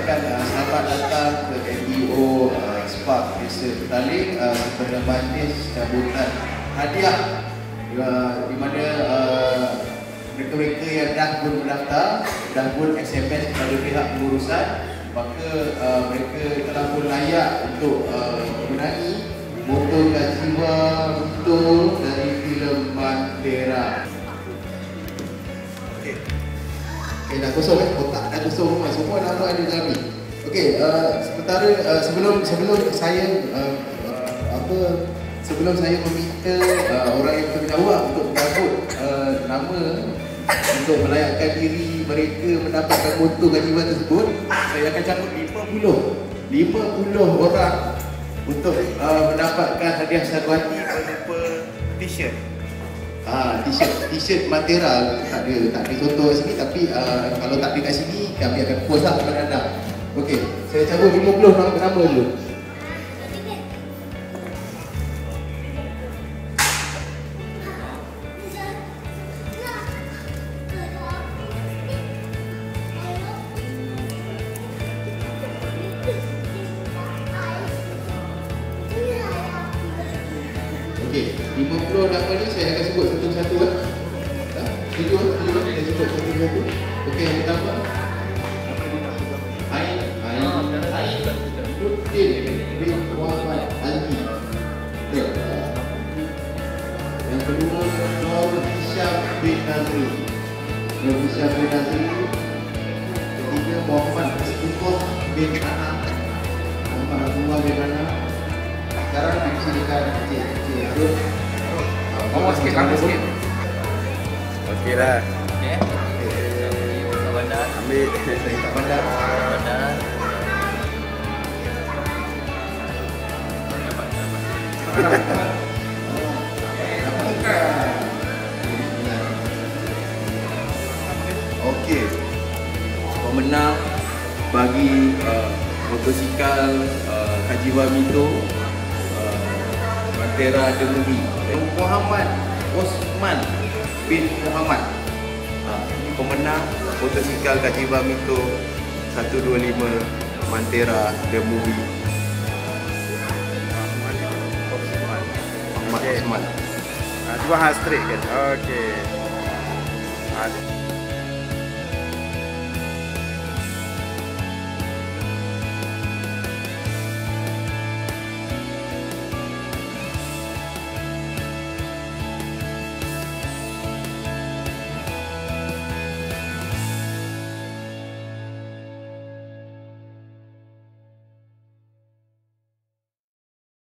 ucapkan uh, selamat datang ke MBO uh, Spark Desa Petaling uh, majlis cabutan hadiah. Uh, di mana uh, mereka-mereka yang dah pun mendaftar dah pun SMS kepada pihak pengurusan maka uh, mereka telah pun layak untuk uh, mengenai motor Kajiwa Betul Okey, dah kosong kan? Kotak dah kosong semua. Semua nama ada dalam ni. Okey, uh, sementara uh, sebelum sebelum saya uh, uh, apa sebelum saya meminta uh, orang yang terdahulu untuk menyambut uh, nama untuk melayakkan diri mereka mendapatkan motor gajiwan tersebut, saya akan cabut 50 50 orang untuk uh, mendapatkan hadiah sarwati berupa t-shirt. Ah, t-shirt t-shirt Matera tak ada tak ada contoh sini tapi uh, kalau tak ada kat sini kami akan post lah kepada anda. Okey, saya cabut 50 nama nama dulu. Okey, 50 nama ni saya akan sebut satu-satu. Ha? Setuju? Setuju? Saya sebut satu-satu. Okey, yang pertama. Ain, Ain, Ain, Nurdin bin Muhammad Ali. Ya. Yang kedua, Nur Hisham bin Nazri. Nur Hisham bin Nazri. Ketiga, Muhammad Istiqoh bin Anak. Muhammad Abdullah bin Anak. Sekarang dipersilakan Cik Cik Harun. Ngomong sikit, langkah sikit. Okey lah. Okey. Bandar. Ambil. Tak pandang. Bandar. Okey. Pemenang bagi uh, motosikal uh, Haji Wamito Mantera The Movie. Muhammad Osman bin Muhammad. Uh, ini pemenang motosikal Haji Wamito 125 Mantera The Movie. Ahmad Okey. Osman. Ah, dua hal straight kan. Okey. Ah,